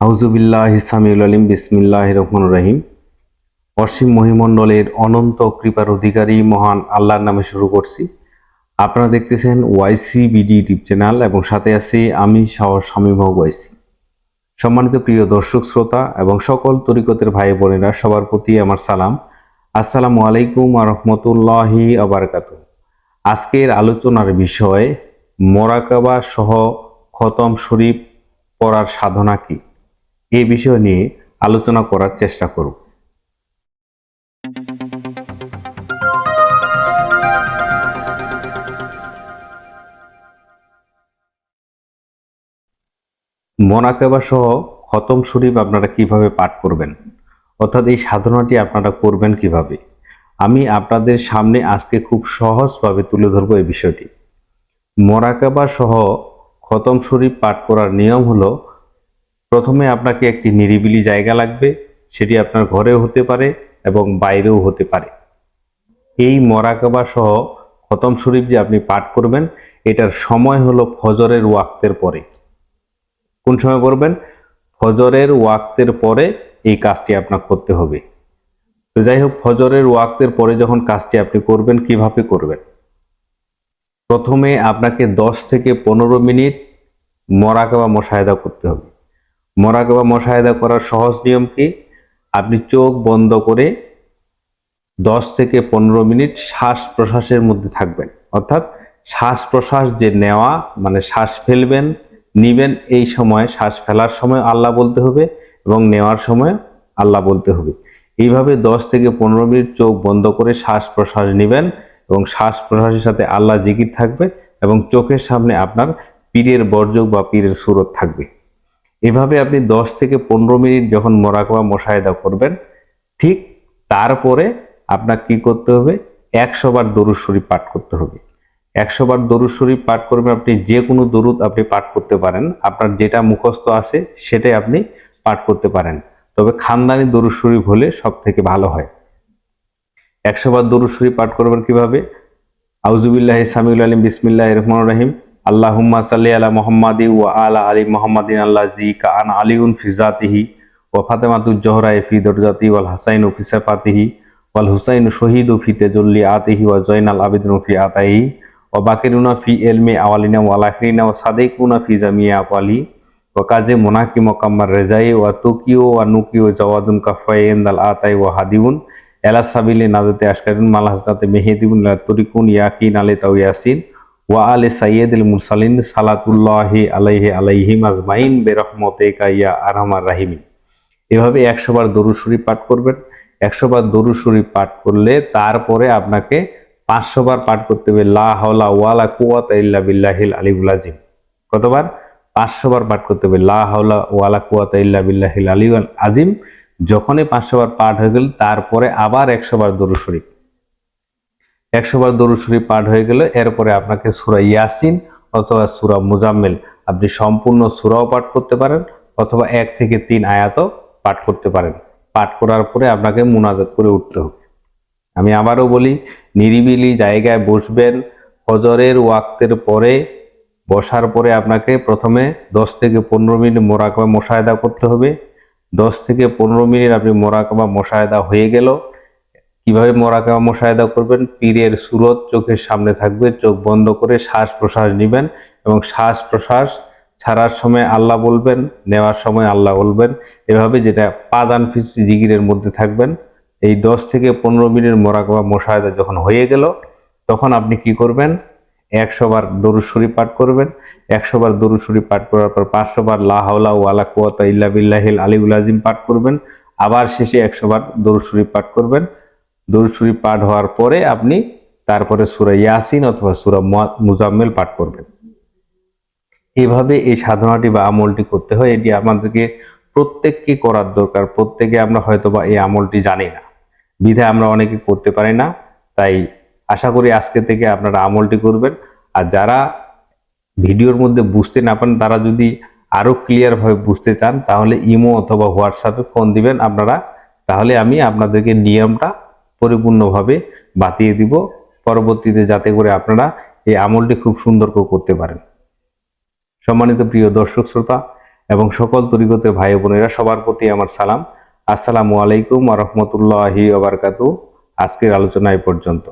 আউজুবিল্লাহ ইসামিউল আলিম বিসমিল্লাহ রহমান রহিম। অসীম মহিমণ্ডলের অনন্ত কৃপার অধিকারী মহান আল্লাহর নামে শুরু করছি। আপনারা দেখতেছেন ওয়াইসি বিডি ইউটিউব চ্যানেল এবং সাথে আছি আমি শাহ মহ ওয়াইসি। সম্মানিত প্রিয় দর্শক, শ্রোতা এবং সকল তরিকতের ভাই বোনেরা সবার প্রতি আমার সালাম। আসসালামু আলাইকুম আ রহমতুল্লাহি আবরকাত আজকের আলোচনার বিষয়, মোরাকাবা সহ খতম শরীফ পড়ার সাধনা কি? এই বিষয় নিয়ে আলোচনা করার চেষ্টা করব মোনাকাবা সহ খতম শরীফ আপনারা কীভাবে পাঠ করবেন? অর্থাৎ এই সাধনাটি আপনারা করবেন কীভাবে? আমি আপনাদের সামনে আজকে খুব সহজভাবে তুলে ধরবো এই বিষয়টি। মোরাকাবা সহ খতম শরীফ পাঠ করার নিয়ম হলো প্রথমে আপনাকে একটি নিরিবিলি জায়গা লাগবে, সেটি আপনার ঘরেও হতে পারে এবং বাইরেও হতে পারে। এই মরাকাবা সহ খতম শরীফ যে আপনি পাঠ করবেন, এটার সময় হলো ফজরের ওয়াক্তের পরে। কোন সময় করবেন ফজরের ওয়াক্তের পরে এই কাজটি আপনার করতে হবে। তো যাই হোক, ফজরের ওয়াক্তের পরে যখন কাজটি আপনি করবেন, কীভাবে করবেন? প্রথমে আপনাকে দশ থেকে পনেরো মিনিট মরাকাবা মশাহেদা করতে হবে। মরাকাবা মশাহেদা করার সহজ নিয়ম কি? আপনি চোখ বন্ধ করে দশ থেকে পনেরো মিনিট শ্বাস প্রশ্বাসের মধ্যে থাকবেন। অর্থাৎ শ্বাস প্রশ্বাস যে নেওয়া মানে শ্বাস ফেলবেন, নিবেন, এই সময়, শ্বাস ফেলার সময় আল্লাহ বলতে হবে এবং নেওয়ার সময় আল্লাহ বলতে হবে। এইভাবে দশ থেকে পনেরো মিনিট চোখ বন্ধ করে শ্বাস প্রশ্বাস নেবেন এবং শ্বাস প্রশ্বাসের সাথে আল্লাহ জিকির থাকবে এবং চোখের সামনে আপনার পীরের বর্জক বা পীরের সুরত থাকবে। এভাবে আপনি দশ থেকে পনেরো মিনিট যখন মোরাকবা মশাহেদা করবেন, ঠিক তারপরে আপনার কি করতে হবে? একশো বার দরুদ শরীফ পাঠ করতে হবে। একশো বার দরুদ শরীফ পাঠ করবেন আপনি যে কোনো দরুদ আপনি পাঠ করতে পারেন। আপনার যেটা মুখস্থ আছে সেটাই আপনি পাঠ করতে পারেন। তবে খানদানি দরুদ শরীফ হলে সব থেকে ভালো হয়। একশো বার দরুদ শরীফ পাঠ করবেন কীভাবে? আউজুবিল্লাহ সামিউল আলিম বিসমিল্লাহ রহমান রহিম। আল্লাহুম্মা সাল্লি আলা মুহাম্মাদি ওয়া আলা আলি মুহাম্মাদিন আল্লাহ জি কা আন আলিউন ফিজাতিহি ওয়া ফাতেমাতুজ জোহরা ফি দরজাতি ওয়াল হাসাইন ফি সাফাতিহি ওয়াল হুসাইন শহীদ ফি তেজল্লি আতিহি ওয়া জয়নাল আবিদিন ফি আতাহি ওয়া বাকিরুনা ফি এলমে আওয়ালিনা ওয়াল আখিরিনা ওয়া সাদিকুনা ফি জামিয়া আওয়ালি ওয়া কাজে মোনাকি মোকাম্মার রেজাই ওয়া তুকিও ওয়া নুকিও জাওয়াদুন কাফাইন দাল আতাই ওয়া হাদিউন এলা সাবিলে নাজাতে আশকারুন মাল হাসনাতে মেহেদিবুন লা তরিকুন ইয়াকিন আলে তাও ইয়াসিন ওয়া আলে সাইয়্যিদুল মুরসালিন সালাতুল্লাহি আলাইহি আলাইহিম আজমাইন বেরহমতে কাইয়া আরহামার রাহিমিন। এভাবে একশো বার দরুদ পাঠ করবেন। একশো বার দরুদ পাঠ করলে তারপরে আপনাকে পাঁচশো বার পাঠ করতে হবে, লা হাওলা ওয়ালা কুওয়াতা ইল্লা বিল্লাহিল আলিউল আজিম কতবার? পাঁচশো বার পাঠ করতে হবে, লা হাওলা ওয়ালা কুওয়াতা ইল্লা বিল্লাহিল আলিউল আজিম যখনই পাঁচশো বার পাঠ হয়ে গেল, তারপরে আবার একশো বার দরুদ শরীফ একশো বার দরুদ শরীফ পাঠ হয়ে গেলে এরপরে আপনাকে সুরা ইয়াসিন অথবা সুরা মুজাম্মেল আপনি সম্পূর্ণ সুরাও পাঠ করতে পারেন অথবা এক থেকে তিন আয়াতও পাঠ করতে পারেন। পাঠ করার পরে আপনাকে মুনাজাত করে উঠতে হবে। আমি আবারও বলি, নিরিবিলি জায়গায় বসবেন হজরের ওয়াক্তের পরে বসার পরে আপনাকে প্রথমে দশ থেকে পনেরো মিনিট মোরাকবা মশায়দা করতে হবে। দশ থেকে পনেরো মিনিট আপনি মোরাকবা মশায়দা হয়ে গেল কীভাবে মোরাকাবা মোশাহেদা করবেন? পীরের সুরত চোখের সামনে থাকবে, চোখ বন্ধ করে শ্বাস প্রশ্বাস নেবেন এবং শ্বাস প্রশ্বাস ছাড়ার সময় আল্লাহ বলবেন, নেওয়ার সময় আল্লাহ বলবেন। এভাবে যেটা পাজান ফিস জিগিরের মধ্যে থাকবেন, এই দশ থেকে পনেরো মিনিট মোরাকাবা মোশাহেদা যখন হয়ে গেল, তখন আপনি কি করবেন? একশো বার পাঠ করবেন। একশো বার পাঠ করার পর পাঁচশো বার লাহাউলা ওয়ালা কুয়াতা ইল্লা বিল্লাহিল আলিউল আজিম পাঠ করবেন। আবার শেষে একশো বার পাঠ করবেন। দরুদ পাঠ হওয়ার পরে আপনি তারপরে সুরা ইয়াসিন অথবা সুরা মুজাম্মেল পাঠ করবেন। এভাবে এই সাধনাটি বা আমলটি করতে হয়, এটি আমাদেরকে প্রত্যেককে করার দরকার। প্রত্যেকে আমরা হয়তো বা এই আমলটি জানি না। বিধায় আমরা অনেকে করতে পারি না। তাই আশা করি আজকে থেকে আপনারা আমলটি করবেন। আর যারা ভিডিওর মধ্যে বুঝতে না পারেন, তারা যদি আরও ক্লিয়ারভাবে বুঝতে চান, তাহলে ইমো অথবা হোয়াটসঅ্যাপে ফোন দিবেন আপনারা। তাহলে আমি আপনাদেরকে নিয়মটা পরিপূর্ণভাবে বাতিয়ে দিব। পরবর্তীতে যাতে করে আপনারা এই আমলটি খুব সুন্দর করে করতে পারেন। সম্মানিত প্রিয় দর্শক শ্রোতা এবং সকল তরিকতের ভাই বোনেরা, সবার প্রতি আমার সালাম। আসসালামু আলাইকুম রহমতুল্লাহি ওবরকাতু আজকের আলোচনা এ পর্যন্ত।